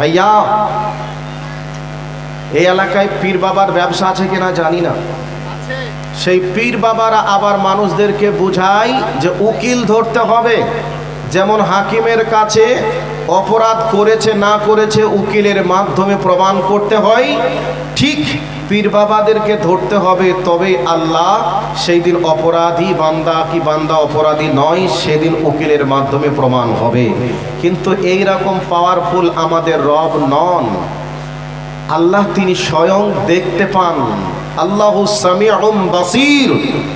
ভাইয়া এই এলাকায় পীর বাবার ব্যবসা আছে কিনা জানি না। সেই পীর বাবারা আবার মানুষদেরকে বুঝায় যে উকিল ধরতে হবে। যেমন হাকিমের কাছে অপরাধ করেছে না করেছে উকিলের মাধ্যমে প্রমাণ করতে হয় ঠিক পীর বাবাদেরকে ধরতে হবে, তবে আল্লাহ সেই দিন অপরাধী বান্দা কি বান্দা অপরাধী নয়, সেদিন উকিলের মাধ্যমে প্রমাণ হবে। কিন্তু এই রকম পাওয়ারফুল আমাদের রব নন। আল্লাহ তিনি স্বয়ং দেখতে পান। আল্লাহ বাসির।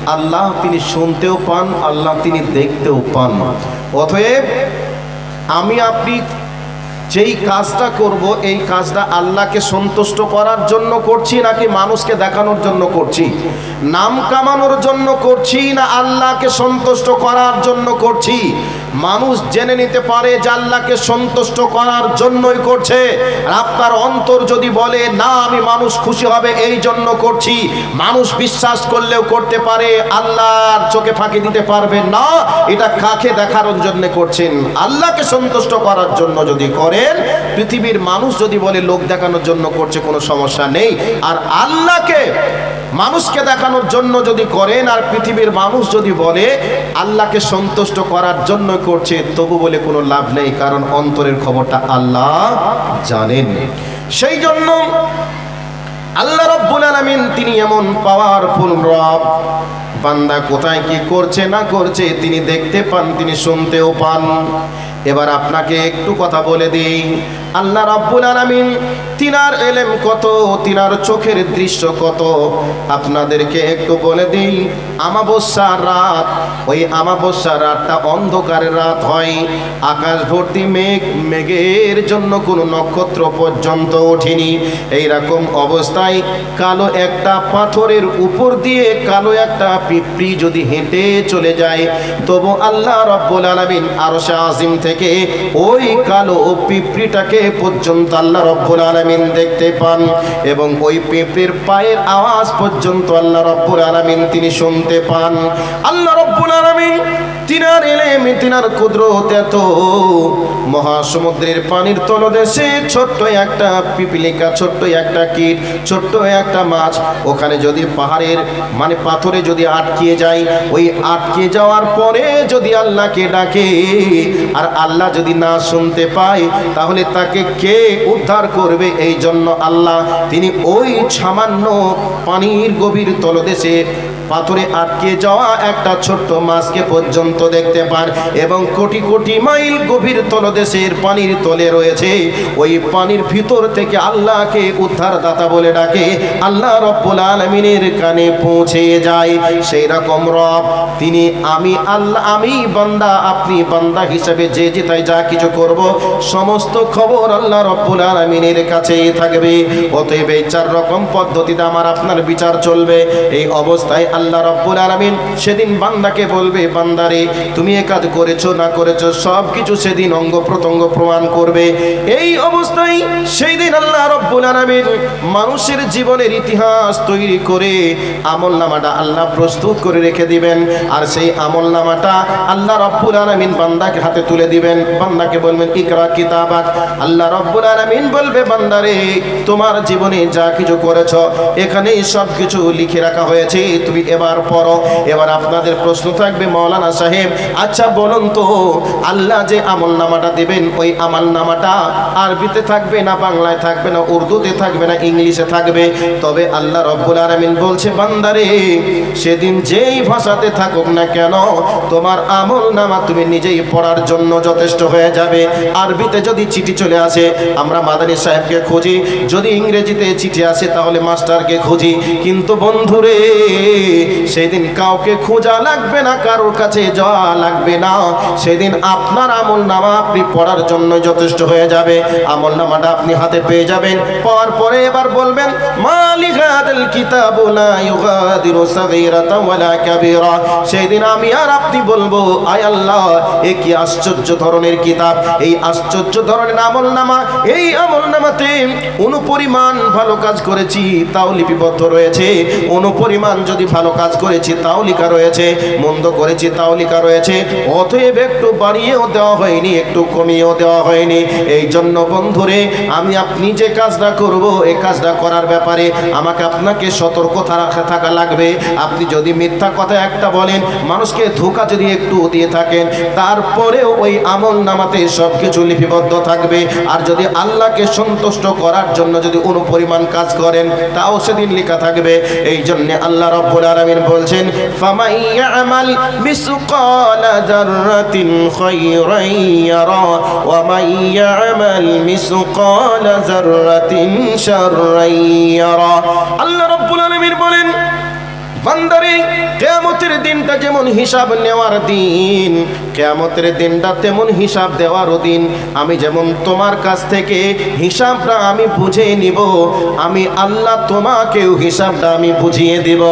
আল্লাহ তিনি শুনতেও পান, আল্লাহ তিনি দেখতেও পান। অতএব আমি আপনি যেই কাজটা করব, এই কাজটা আল্লাহকে সন্তুষ্ট করার জন্য করছি নাকি মানুষকে দেখানোর জন্য করছি? নাম কামানোর জন্য করছি না আল্লাহকে সন্তুষ্ট করার জন্য করছি? মানুষ জেনে নিতে পারে যে আল্লাহকে সন্তুষ্ট করার জন্যই করছে। আর আপনার অন্তর যদি বলে, না, আমি মানুষ খুশি হবে, এই জন্য করছি। মানুষ বিশ্বাস করলেও করতে পারে, আল্লাহর চোখে ফাঁকি দিতে পারবে না। এটা কাকে দেখানোর জন্য করছেন? আল্লাহকে সন্তুষ্ট করার জন্য যদি করেন, পৃথিবীর মানুষ যদি বলে, লোক দেখানোর জন্য করছে, কোনো সমস্যা নেই। আর আল্লাহকে মানুষকে দেখানোর জন্য যদি করেন আর পৃথিবীর মানুষ যদি বলে, আল্লাহকে সন্তুষ্ট করার জন্য করছে, তবু বলে কোনো লাভ নেই, কারণ অন্তরের খবরটা আল্লাহ জানেন। সেই জন্য আল্লাহ রব্বুল আলামিন তিনি এমন পাওয়ারফুল রব বান্দা কোথায় কি করছে না করছে তিনি দেখতে পান, তিনি শুনতেও পান। এবার আপনাকে একটু কথা বলে দিই। আল্লাহ রাব্বুল আলামিন তিনার এলেম কত, তিনার চোখের দৃশ্য কত? আপনাদেরকে একটু বলে দিই আমাবস্যার রাত, ওই আমাবস্যার রাতটা অন্ধকারের রাত হয়। আকাশ ভর্তি মেঘ, মেঘের জন্য কোনো নক্ষত্র পর্যন্ত ওঠেনি। এইরকম অবস্থায় কালো একটা পাথরের উপর দিয়ে কালো একটা পিঁপড়ি যদি হেঁটে চলে যায়, তবু আল্লাহ রব্বুল আলমিন আরশে আজিম থেকে ওই কালো পিঁপড়িটাকে পর্যন্ত আল্লাহ রব্বুল আলমিন দেখতে পান এবং ওই পিঁপড়ির পায়ের আওয়াজ পর্যন্ত আল্লাহ রব্বুল আলমিন তিনি শুনতে পান। আল্লাহ রব্বুল আলামিন তিনার এলেম তিনার কুদরত এত। মহাসমুদ্রের পানির তলদেশে ছোট্ট একটা পিপিলিকা, ছোট্ট একটা কীট, ছোট্ট একটা মাছ। ওখানে যদি পাহাড়ের মানে পাথরে যদি আটকিয়ে যায়, ওই আটকে যাওয়ার পরে যদি আল্লাহকে ডাকে, আর আল্লাহ যদি না শুনতে পায়, তাহলে তাকে কে উদ্ধার করবে? এই জন্য আল্লাহ, তিনি ওই সামান্য পানির গভীর তলদেশে পাথরে আটকে যাওয়া একটা ছোট্ট মাছকে পর্যন্ত দেখতে পান এবং কোটি কোটি মাইল গভীর তলদেশের পানির তলে রয়েছে। ওই পানির ভিতর থেকে আল্লাহকে উদ্ধার দাতা বলে ডাকে। আল্লাহ রব্বুল আলমিনের কানে পৌঁছে যায়। সেই রকম রব, তিনি আমি আল্লাহ, আমি বান্দা, আপনি বান্দা হিসেবে যে যেটাই যা কিছু করব, সমস্ত খবর আল্লাহ রব্বুল আলমিনের কাছেই থাকবে। অতএব এই চার রকম পদ্ধতিতে আমার আপনার বিচার চলবে। এই অবস্থায় আল্লাহ রব্বুল আলামিন সেদিন বান্দাকে বলবে, বান্দারে, তুমি এ কাজ করেছ, না করেছ সব কিছু সেদিন অঙ্গ প্রত্যঙ্গ প্রমাণ করবে। এই অবস্থায় সেই দিন আল্লাহ রব্বুল আলামিন মানুষের জীবনের ইতিহাস তৈরি করে আমল নামাটা আল্লাহ প্রস্তুত করে রেখে দিবেন। আর সেই আমল নামাটা আল্লাহ রব্বুল আলামিন বান্দাকে হাতে তুলে দিবেন। বান্দাকে বলবেন, ইকরা কিতাবাক আল্লাহ রব্বুল আলামিন বলবে, বান্দারে, তোমার জীবনে যা কিছু করেছ, এখানেই সব কিছু লিখে রাখা হয়েছে। তুমি এবার পড়ো। এবার আপনাদের প্রশ্ন থাকবে, মৌলানা সাহেব আচ্ছা বলুন তো, আল্লাহ যে আমল নামাটা দেবেন, ওই আমল নামাটা আরবিতে থাকবে না বাংলায় থাকবে না, উর্দুতে থাকবে না, ইংলিশে থাকবে? তবে আল্লাহ রব্বুল আলামিন বলছে, বান্দারে, সেদিন যেই ভাষাতে থাকুক না কেন, তোমার আমল নামা তুমি নিজেই পড়ার জন্য যথেষ্ট হয়ে যাবে। আরবিতে যদি চিঠি চলে আসে, আমরা মাদানী সাহেবকে খুঁজি। যদি ইংরেজিতে চিঠি আসে, তাহলে মাস্টারকে খুঁজি। কিন্তু বন্ধুরে সেদিন কাউকে খোঁজা লাগবে না, কারোর কাছে যাওয়া লাগবে না। সেদিন আপনার আমল নামা আপনি পড়ার জন্য যথেষ্ট হয়ে যাবে। আমল নামাটা আপনি হাতে পেয়ে যাবেন। পাওয়ার পরে এবার বলবেন, মালিক কিতাবু সেদিন আমি আর আপনি বলব, আয় আল্লাহ, এ কি আশ্চর্য ধরনের কিতাব। এই আশ্চর্য ধরনের আমল নামা, এই আমল নামাতে অনুপরিমাণ ভালো কাজ করেছি, তাও লিপিবদ্ধ রয়েছে। অনুপরিমাণ যদি ভালো ভালো কাজ করেছি, তাও লেখা রয়েছে, মন্দ করেছি, তাও লেখা রয়েছে। অতএব একটু বাড়িয়েও দেওয়া হয়নি, একটু কমিয়েও দেওয়া হয়নি। এই জন্য বন্ধুরে, আমি আপনি যে কাজটা করব, এই কাজটা করার ব্যাপারে আমাকে আপনাকে সতর্ক থাকা- লাগবে। আপনি যদি মিথ্যা কথা একটা বলেন, মানুষকে ধোকা যদি একটু দিয়ে থাকেন, তারপরেও ওই আমল নামাতে সব কিছু লিপিবদ্ধ থাকবে। আর যদি আল্লাহকে সন্তুষ্ট করার জন্য যদি অনুপরিমাণ কাজ করেন, তাও সেদিন লেখা থাকবে। এই জন্যে আল্লাহ রব্বুল আলামিন বলছেন, ফামাই ইয়ামাল মিসকালা যাররাতিন খায়রান ইয়ারা, ওয়া মান ইয়ামাল মিসকালা যাররাতিন শাররান ইয়ারা। আল্লাহ রাব্বুল আলামিন বলেন বান্দারে, কেয়ামতের দিনটা যেমন হিসাব নেওয়ার দিন, কেয়ামতের দিনটা তেমন হিসাব দেওয়ারও দিন। আমি যেমন তোমার কাছ থেকে হিসাবটা আমি বুঝে নিব, আমি আল্লাহ তোমাকেও হিসাবটা আমি বুঝিয়ে দিব।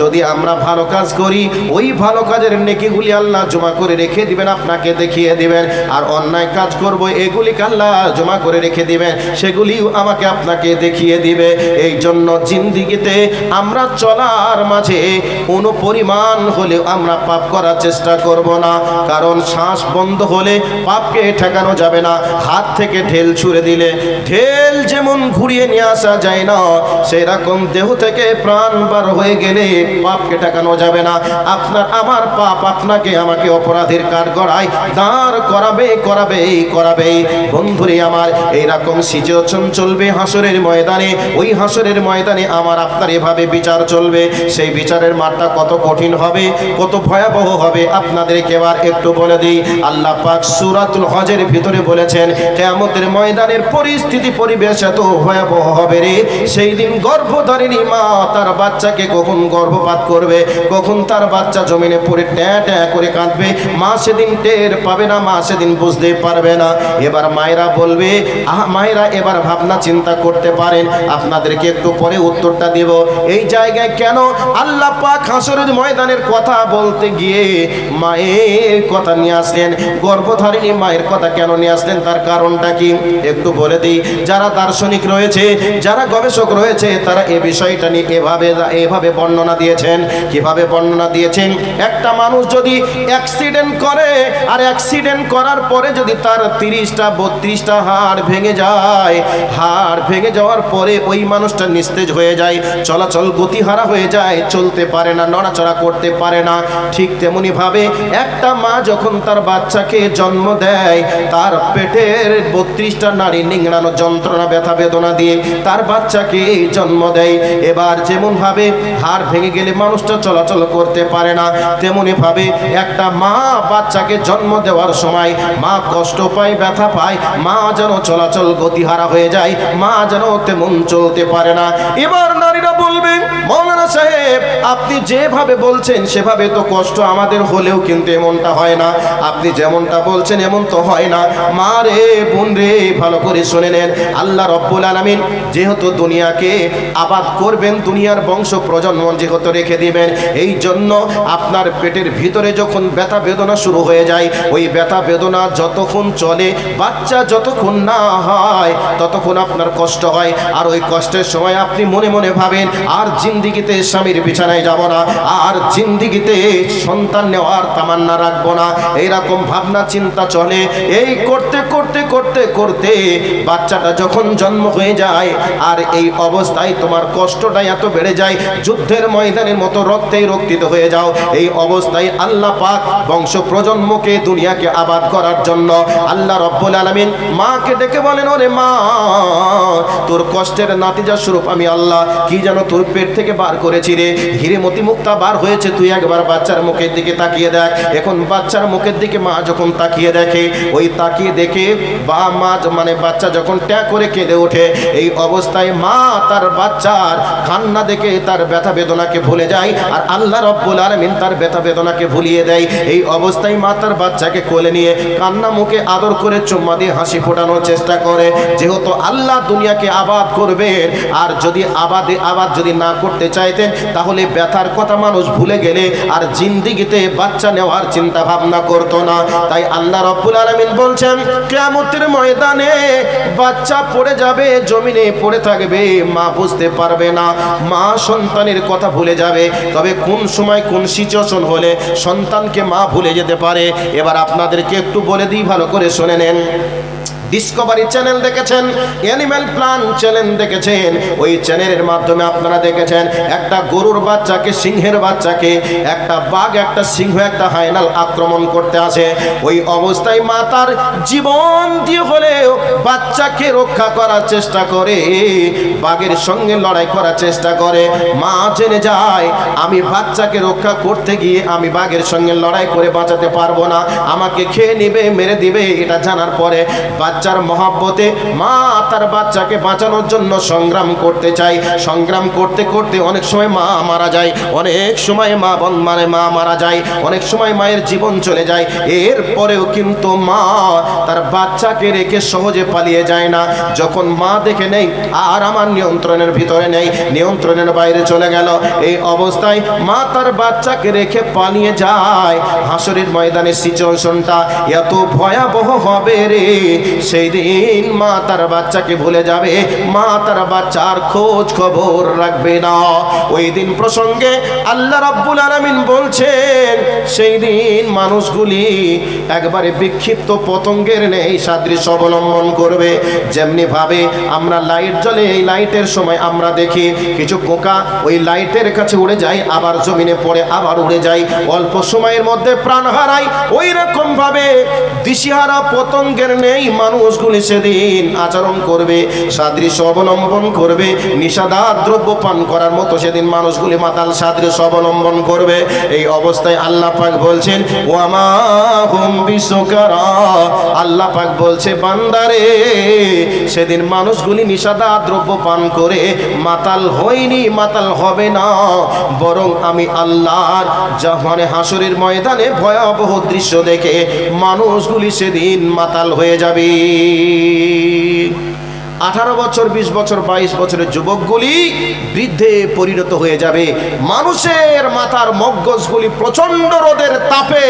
যদি আমরা ভালো কাজ করি, ওই ভালো কাজের নেকিগুলি আল্লাহ জমা করে রেখে দিবেন, আপনাকে দেখিয়ে দিবেন। আর অন্যায় কাজ করব এগুলিকে আল্লাহ জমা করে রেখে দিবেন, সেগুলিও আমাকে আপনাকে দেখিয়ে দিবে। এই জন্য জিন্দিগিতে আমরা চলার মাঝে কোনো পরিমাণ হলে আমরা পাপ করার চেষ্টা করব না। কারণ শ্বাস বন্ধ হলে পাপকে ঠেকানো যাবে না। হাত থেকে ঢেল ছুঁড়ে দিলে ঢেল যেমন ঘুরিয়ে নিয়ে আসা যায় না, সেরকম দেহ থেকে প্রাণ বার হয়ে গেলে পাপকে ঠেকানো যাবে না। আপনার, আমার পাপ আপনাকে আমাকে অপরাধের কাঠ গড়ায় দাঁড় করাবে করাবে করাবে। বন্ধুরে আমার, এইরকম সিচুয়েশন চলবে হাসরের ময়দানে। ওই হাসরের ময়দানে আমার আপনার এভাবে বিচার চলবে। সেই বিচারের মাঠটা কত কঠিন হবে, কত ভয়াবহ হবে, আপনাদেরকে এবার একটু বলে দিই। আল্লাহ পাক সূরাতুল হজের ভিতরে বলেছেন, কিয়ামতের ময়দানের পরিস্থিতি, পরিবেশ এত ভয়াবহ হবে রে। সেই দিন গর্ভধারিণী মা তার বাচ্চাকে কখন গর্ভপাত করবে, কখন তার বাচ্চা জমিনে পড়ে ট্যাঁ ট্যাঁ করে কাঁদবে, মা সেদিন টের পাবে না, মা সেদিন বুঝতে পারবে না। এবার মায়েরা বলবে, আহ, মায়েরা এবার ভাবনা চিন্তা করতে পারেন। আপনাদেরকে একটু পরে উত্তরটা দেব। এই জায়গায় কেন আল্লাহ পাক হাসরের ময়দানের কথা বলতে গিয়ে মায়ের কথা নিয়ে আসলেন। গর্ভধারিণী মায়ের কথা কেন নিয়ে আসলেন? তার কারণটা কি? একটু বলে দিই। যারা দার্শনিক রয়েছে, যারা গবেষক রয়েছে, তারা এই বিষয়টা নিয়ে এভাবে এভাবে বর্ণনা দিয়েছেন। কীভাবে বর্ণনা দিয়েছেন? একটা মানুষ যদি অ্যাক্সিডেন্ট করে, আর অ্যাক্সিডেন্ট করার পরে যদি তার তিরিশটা, বত্রিশটা হাড় ভেঙে যায়, হাড় ভেঙে যাওয়ার পরে ওই মানুষটা নিস্তেজ হয়ে যায়, চলাচল গতিহারা হয়ে যায় চলতে পারে না, নড়াচড়া করতে পারে না, ঠিক তেমনি ভাবে একটা মা যখন তার বাচ্চাকে জন্ম দেয়, তার পেটের বত্রিশটা নারী নিংড়ানো যন্ত্রণা, ব্যথা বেদনা দিয়ে তার বাচ্চাকে জন্ম দেয়। এবার যেমন ভাবে হাড় ভেঙে গেলে মানুষটা চলাচল করতে পারে না, তেমনি ভাবে একটা মা বাচ্চাকে জন্ম দেওয়ার সময় মা কষ্ট পায়, ব্যথা পায়, মা যেন চলাচল গতিহারা হয়ে যায়, মা যেন তেমন চলতে পারে না। এবার নারীরা বলবে মৌলানা সাহেব, আপনি যেভাবে বলছেন, সেভাবে তো কষ্ট আমাদের হলেও কিন্তু এমনটা হয় না। আপনি যেমনটা বলছেন, এমন তো হয় না। মা রে, বোন রে, ভালো করে শুনে নেন। আল্লাহ রব্বুল আলমিন যেহেতু দুনিয়াকে আবাদ করবেন, দুনিয়ার বংশ প্রজন্ম যেহেতু রেখে দিবেন, এই জন্য আপনার পেটের ভিতরে যখন ব্যথা বেদনা শুরু হয়ে যায়, ওই ব্যথা বেদনা যতক্ষণ চলে, বাচ্চা যতক্ষণ না হয়, ততক্ষণ আপনার কষ্ট হয়। আর ওই কষ্টের সময় আপনি মনে মনে ভাবেন, আর জিন্দিগিতে স্বামীর বিছানায় যাব না, আর জিন্দিগিতে সন্তান নেওয়ার তামান্না রাখব না। এইরকম ভাবনা, চিন্তা চলে। এই করতে করতে করতে করতে বাচ্চাটা যখন জন্ম হয়ে যায়, আর এই অবস্থায় তোমার কষ্টটা এত বেড়ে যায়, যুদ্ধের ময়দানের মতো রক্তেই রক্তিত হয়ে যাও। এই অবস্থায় আল্লাহ পাক বংশ প্রজন্মকে দুনিয়াকে আবাদ করার জন্য আল্লাহ রব্বুল আলমিন মাকে ডেকে বলেন, ওরে মা, তোর কষ্টের নাতিজা স্বরূপ আমি আল্লাহ, কি যেন তোর পেট থেকে বার করেছি রে। হিরে মতি মুক্তা বার হয়েছে তুই একবার বাচ্চার মুখের দিকে তাকিয়ে দেখ। এখন বাচ্চার মুখের দিকে মা যখন তাকিয়ে দেখে, ওই তাকিয়ে দেখে বা মা মানে বাচ্চা যখন ট্যাঁ করে কেঁদে ওঠে, এই অবস্থায় মা তার বাচ্চার কান্না দেখে তার ব্যথা বেদনাকে ভুলে যায় আর আল্লাহ রব্বুল আলমিন তার ব্যথা বেদনাকে ভুলিয়ে দেয়। এই অবস্থায় মা তার বাচ্চাকে কোলে নিয়ে কান্না মুখে আদর করে চুম্মা দিয়ে হাসি ফোটানোর চেষ্টা করে। যেহেতু আল্লাহ দুনিয়াকে আবাদ করবেন, আর যদি আবাদে আবাদ যদি না করতে চায় চাইতেন, তাহলে ব্যথার কথা মানুষ ভুলে গেলে আর জিন্দিগিতে বাচ্চা নেওয়ার চিন্তা ভাবনা করতো না। তাই আল্লাহ রব্বুল আলমিন বলছেন, কেয়ামতের ময়দানে বাচ্চা পড়ে যাবে, জমিনে পড়ে থাকবে, মা বুঝতে পারবে না। মা সন্তানের কথা ভুলে যাবে, তবে কোন সময় কোন সিচুয়েশন হলে সন্তানকে মা ভুলে যেতে পারে? এবার আপনাদেরকে একটু বলে দিই, ভালো করে শুনে নেন। ডিসকভারি চ্যানেল দেখেছেন অ্যানিম্যাল প্ল্যান চ্যানেল দেখেছেন, ওই চ্যানেলের মাধ্যমে আপনারা দেখেছেন, একটা গরুর বাচ্চাকে, সিংহের বাচ্চাকে, একটা বাঘ, একটা সিংহ, একটা হায়নাল আক্রমণ করতে আসে। ওই অবস্থায় মা তার জীবন দিয়ে হলেও বাচ্চাকে রক্ষা করার চেষ্টা করে, বাঘের সঙ্গে লড়াই করার চেষ্টা করে। মা জেনে যায়, আমি বাচ্চাকে রক্ষা করতে গিয়ে আমি বাঘের সঙ্গে লড়াই করে বাঁচাতে পারব না। আমাকে খেয়ে নিবে, মেরে দিবে, এটা জানার পরে বাচ্চার মহাব্বতে মা তার বাচ্চাকে বাঁচানোর জন্য সংগ্রাম করতে চায়। সংগ্রাম করতে করতে অনেক সময় মা মারা যায়, অনেক সময় মা বন মানে মা মারা যায়, অনেক সময় মায়ের জীবন চলে যায়। এরপরেও কিন্তু মা তার বাচ্চাকে রেখে সহজে পালিয়ে যায় না। যখন মা দেখে নেই, আর আমার নিয়ন্ত্রণের ভিতরে নেই, নিয়ন্ত্রণের বাইরে চলে গেল, এই অবস্থায় মা তার বাচ্চাকে রেখে পালিয়ে যায়। হাসরের ময়দানের সিচুয়েশনটা এত ভয়াবহ হবে রে সেই দিন মা তার বাচ্চাকে ভুলে যাবে। মা তার বাচ্চার খোঁজ খবর রাখবে না। ওই দিন প্রসঙ্গে আল্লাহ রাব্বুল আলামিন বলছেন, সেই দিন মানুষগুলি একবারে বিক্ষিপ্ত পতঙ্গের নেই, সাদৃশ্য অবলম্বন করবে। যেমনি ভাবে আমরা লাইট জ্বলে, এই লাইটের সময় আমরা দেখি কিছু পোকা ওই লাইটের কাছে উড়ে যায়, আবার জমিনে পড়ে আবার উড়ে যায়। অল্প সময়ের মধ্যে প্রাণ হারায়। ওই রকম ভাবে দিশিহারা পতঙ্গের নেই মানুষগুলি সেদিন আচরণ করবে, সাদৃশ্য অবলম্বন করবে নিষাদার দ্রব্য পান করার মতো সেদিন মানুষগুলি মাতাল সাদৃশ্য অবলম্বন করবে। এই অবস্থায় আল্লাহ পাক বলছেন, ওয়ামা হুম বিশ্বকারা আল্লাহ পাক বলছে, বান্দারে, সেদিন মানুষগুলি নিষাদার দ্রব্য পান করে মাতাল হয়নি, মাতাল হবে না। বরং আমি আল্লাহর যখন হাসরের ময়দানে ভয়াবহ দৃশ্য দেখে মানুষগুলি সেদিন মাতাল হয়ে যাবে। العالمين আঠারো বছর, বিশ বছর, বাইশ বছরের যুবকগুলি বৃদ্ধে পরিণত হয়ে যাবে। মানুষের মাথার মগজগুলি প্রচণ্ড রোদের তাপে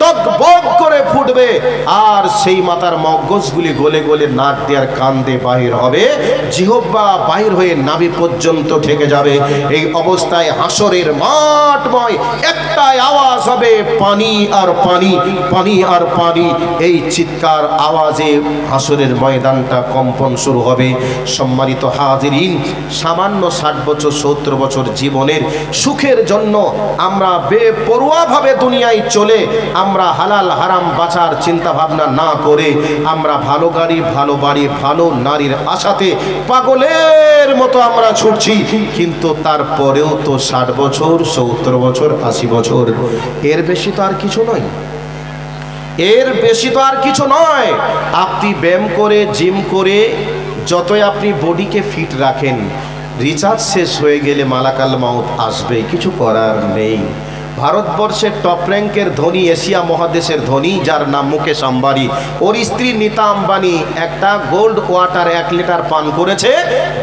টকবক করে ফুটবে। আর সেই মাথার মগজগুলি গলে গলে নাক দেওয়ার কান্দে বাহির হবে। জিহব্বা বাহির হয়ে নাভি পর্যন্ত ঠেকে যাবে। এই অবস্থায় হাসরের মাঠময় একটাই আওয়াজ হবে, পানি আর পানি পানি আর পানি। এই চিৎকার আওয়াজে হাসরের ময়দানটা কম্পন শুরু হবে। সম্মানিত হাজিরিন, সামান্য ষাট বছর, সত্তর বছর জীবনের সুখের জন্য আমরা বেপরোয়াভাবে দুনিয়ায় চলে আমরা হালাল হারাম বাঁচার চিন্তা ভাবনা না করে আমরা ভালো গাড়ি, ভালো বাড়ি, ভালো নারীর আশাতে পাগলের মতো আমরা ছুটছি। কিন্তু তারপরেও তো ষাট বছর, সত্তর বছর, আশি বছর, এর বেশি তো আর কিছু নয়। এর বেশি তো আর কিছু নয়। আপনি ব্যায়াম করে, জিম করে যতই আপনি বডিকে ফিট রাখেন রিচার্জ শেষ হয়ে গেলে মালাকাল মাউথ আসবে, কিছু করার নেই। ভারতবর্ষের টপ র্যাঙ্কের ধনী এশিয়া মহাদেশের ধনী, যার নাম মুকেশ আম্বানি। ওর স্ত্রী নীতা আম্বানি একটা গোল্ড ওয়াটার এক লিটার পান করেছে।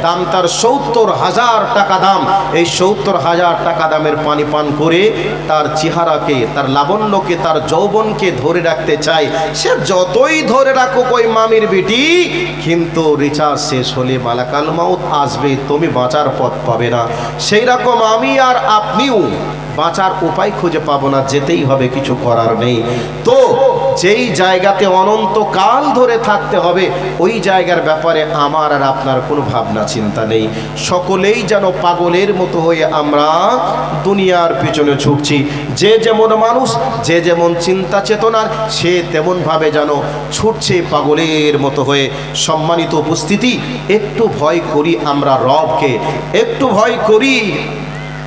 দাম তার সত্তর হাজার টাকা দাম। এই সত্তর হাজার টাকা দামের পানি পান করে তার চেহারাকে, তার লাবণ্যকে, তার যৌবনকে ধরে রাখতে চায়। সে যতই ধরে রাখুক ওই মামির বেটি, কিন্তু রিচার্জ শেষ হলে মালাকাল মাউত আসবে, তুমি বাঁচার পথ পাবে না। সেই রকম আমি আর আপনিও বাঁচার উপায় খুঁজে পাবো না, যেতেই হবে, কিছু করার নেই। তো যেই জায়গাতে অনন্তকাল ধরে থাকতে হবে, ওই জায়গার ব্যাপারে আমার আর আপনার কোনো ভাবনা, চিন্তা নেই। সকলেই যেন পাগলের মতো হয়ে আমরা দুনিয়ার পিছনে ছুটছি যে যেমন মানুষ, যে যেমন চিন্তা চেতনার, সে তেমনভাবে যেন ছুটছে পাগলের মতো হয়ে। সম্মানিত উপস্থিতি, একটু ভয় করি আমরা রবকে, একটু ভয় করি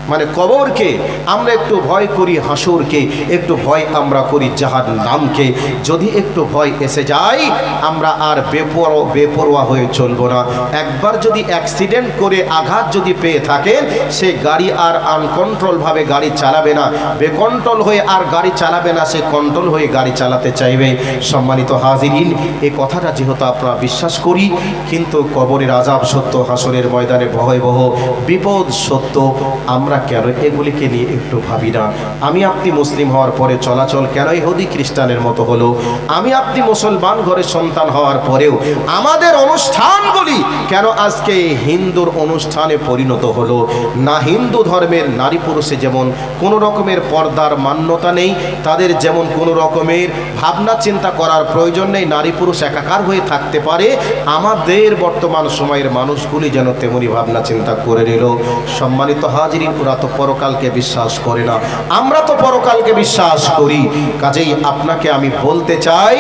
মানে কবরকে আমরা একটু ভয় করি, হাসুরকে, একটু ভয় আমরা করি জাহান নামকে। যদি একটু ভয় এসে যায়, আমরা আর বেপর, বেপরোয়া হয়ে চলবো না। একবার যদি অ্যাক্সিডেন্ট করে আঘাত যদি পেয়ে থাকেন, সে গাড়ি আর আনকন্ট্রোলভাবে গাড়ি চালাবে না। বেকন্ট্রোল হয়ে আর গাড়ি চালাবে না, সে কন্ট্রোল হয়ে গাড়ি চালাতে চাইবে। সম্মানিত হাজিরিন, এই কথাটা যেহেতু আপনারা বিশ্বাস করি, কিন্তু কবরের আজাব সত্য, হাসরের ময়দানে ভয়াবহ বিপদ সত্য। আমরা কেন এগুলিকে নিয়ে একটু ভাবি না? আমি আপনি মুসলিম হওয়ার পরে চলাচল কেন ইহুদি খ্রিস্টানের মতো হলো? আমি আপনি মুসলমান ঘরের সন্তান হওয়ার পরেও আমাদের অনুষ্ঠানগুলি কেন আজকে হিন্দুর অনুষ্ঠানে পরিণত হলো? না হিন্দু ধর্মের নারী পুরুষে যেমন কোনো রকমের পর্দার মান্যতা নেই, তাদের যেমন কোনো রকমের ভাবনা চিন্তা করার প্রয়োজন নেই, নারী পুরুষ একাকার হয়ে থাকতে পারে, আমাদের বর্তমান সময়ের মানুষগুলি যেন তেমনি ভাবনা চিন্তা করে নিল। সম্মানিত হাজিরিন ওরা তো পরকালকে বিশ্বাস করে না। আমরা তো পরকালকে বিশ্বাস করি। কাজেই আপনাকে আমি বলতে চাই,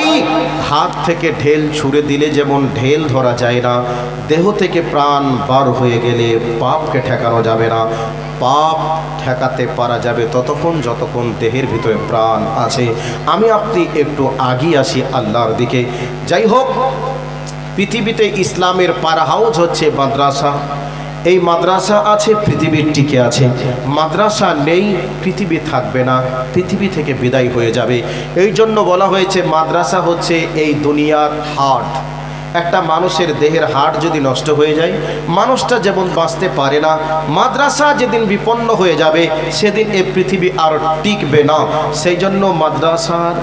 হাত থেকে ঢেল ছুঁড়ে দিলে যেমন ঢেল ধরা যায় না, দেহ থেকে প্রাণ বার হয়ে গেলে পাপকে ঠেকানো যাবে না। পাপ ঠেকাতে পারা যাবে ততক্ষণ যতক্ষণ দেহের ভিতরে প্রাণ আছে। আমি আপনি একটু আগিয়ে আসি আল্লাহর দিকে। যাই হোক, পৃথিবীতে ইসলামের পারা হাউস হচ্ছে মাদ্রাসা। এই মাদ্রাসা আছে, পৃথিবীর টিকে আছে। মাদ্রাসা নেই, পৃথিবী থাকবে না, পৃথিবী থেকে বিদায় হয়ে যাবে। এই জন্য বলা হয়েছে, মাদ্রাসা হচ্ছে এই দুনিয়ার হার্ট একটা মানুষের দেহের হাড় যদি নষ্ট হয়ে যায়, মানুষটা যেমন বাঁচতে পারে না, মাদ্রাসা যেদিন বিপন্ন হয়ে যাবে, সেদিন এ পৃথিবী আর টিকবে না। সেই জন্য মাদ্রাসার